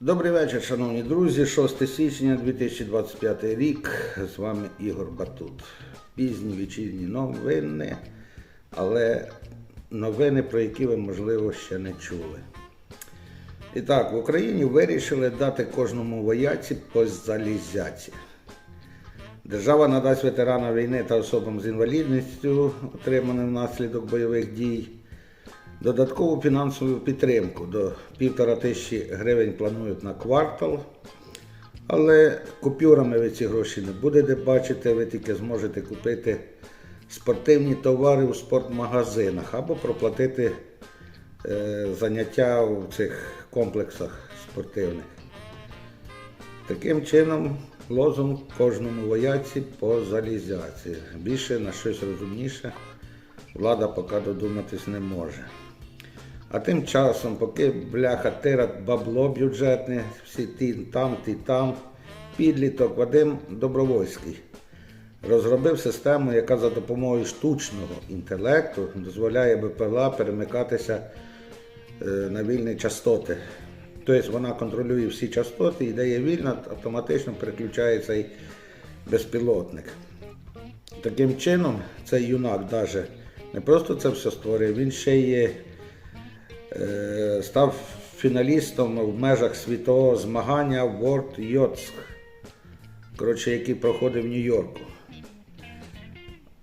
Добрий вечір, шановні друзі. 6 січня 2025 рік. З вами Ігор Батут. Пізні вечірні новини, але новини, про які ви, можливо, ще не чули. І так, в Україні вирішили дати кожному вояці по залізяці. Держава надасть ветеранам війни та особам з інвалідністю, отриманим внаслідок бойових дій, Додаткову фінансову підтримку до півтора тисячі гривень планують на квартал. Але купюрами ви ці гроші не будете бачити, ви тільки зможете купити спортивні товари у спортмагазинах або проплатити е, заняття в цих комплексах спортивних. Таким чином, лозунг кожному вояці по залізяці. Більше на щось розумніше влада поки додуматись не може. А тим часом, поки бляха тирать бабло бюджетне, всі ті там, ті там, підліток Вадим Добровольський розробив систему, яка за допомогою штучного інтелекту дозволяє БПЛА перемикатися е, на вільні частоти. Тобто вона контролює всі частоти і дає вільно, автоматично переключає цей безпілотник. Таким чином, цей юнак даже не просто це все створив, він ще є, став фіналістом в межах світового змагання World Yachts, коротше, який проходив в Нью-Йорку.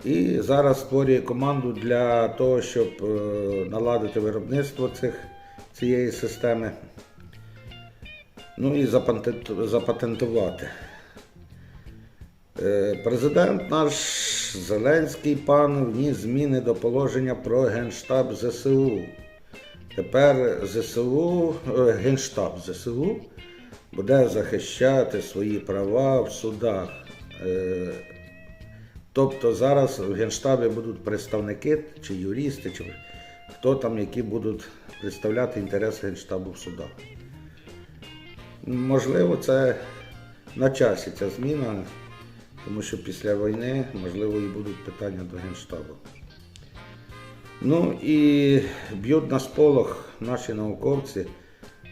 І зараз створює команду для того, щоб е, наладити виробництво цих, цієї системи. Ну і запатентувати. Е, Президент наш Зеленський пан вніс зміни до положення про Генштаб ЗСУ. Тепер ЗСУ, е, Генштаб ЗСУ буде захищати свої права в судах. Е, Тобто зараз в Генштабі будуть представники чи юристи, чи хто там, які будуть представляти інтереси Генштабу в судах. Можливо, це на часі ця зміна, тому що після війни, можливо, і будуть питання до Генштабу. Ну і б'ють на сполох наші науковці.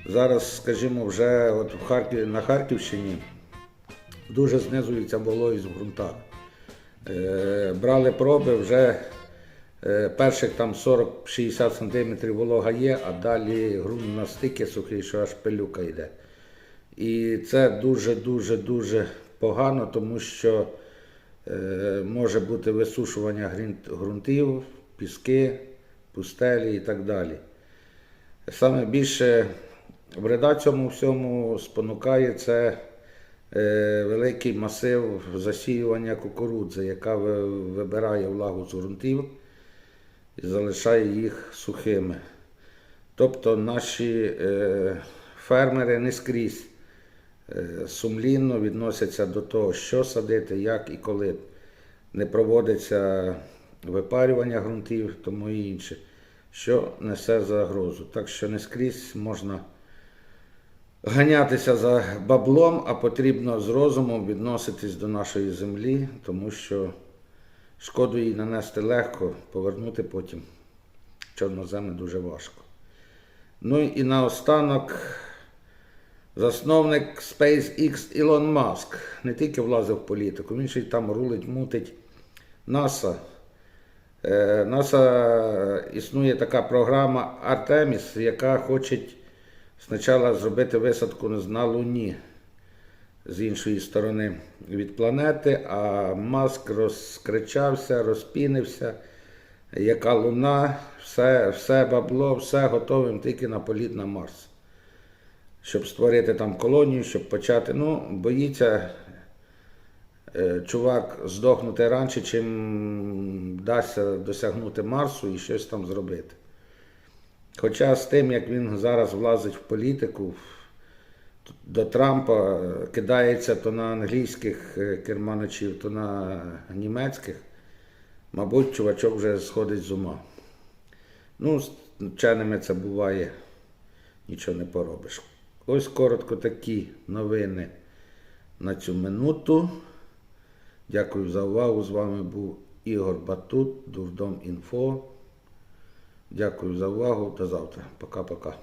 Зараз, скажімо, вже от в Харків, на Харківщині дуже знизується вологість в ґрунтах. Е, брали проби вже е, перших там 40-60 см волога є, а далі ґрунт настільки сухий, що аж пилюка йде. І це дуже-дуже дуже погано, тому що е, може бути висушування ґрунт- ґрунтів, піски, пустелі і так далі. Саме більше вреда цьому всьому спонукає це е, великий масив засіювання кукурудзи, яка вибирає влагу з ґрунтів і залишає їх сухими. Тобто наші е, фермери не скрізь е, сумлінно відносяться до того, що садити, як і коли не проводиться випарювання ґрунтів, тому і інше, що несе загрозу. Так що не скрізь можна ганятися за баблом, а потрібно з розумом відноситись до нашої землі, тому що шкоду їй нанести легко, повернути потім чорноземи дуже важко. Ну і наостанок. Засновник SpaceX Ілон Маск не тільки влазив в політику, він ще й там рулить, мутить НАСА. Е, НАСА існує така програма Артеміс, яка хоче спочатку зробити висадку на Луні з іншої сторони від планети, а Маск розкричався, розпінився. Яка луна, все, все бабло, все готовим тільки на політ на Марс щоб створити там колонію, щоб почати. Ну, боїться е, чувак здохнути раніше, чим вдасться досягнути Марсу і щось там зробити. Хоча з тим, як він зараз влазить в політику, до Трампа е, кидається то на англійських е, керманичів, то на німецьких, мабуть, чувачок вже сходить з ума. Ну, з вченими це буває, нічого не поробиш. Ось коротко такі новини на цю минуту. Дякую за увагу. З вами був Ігор Батут, Дурдом Інфо. Дякую за увагу. До завтра. Пока-пока.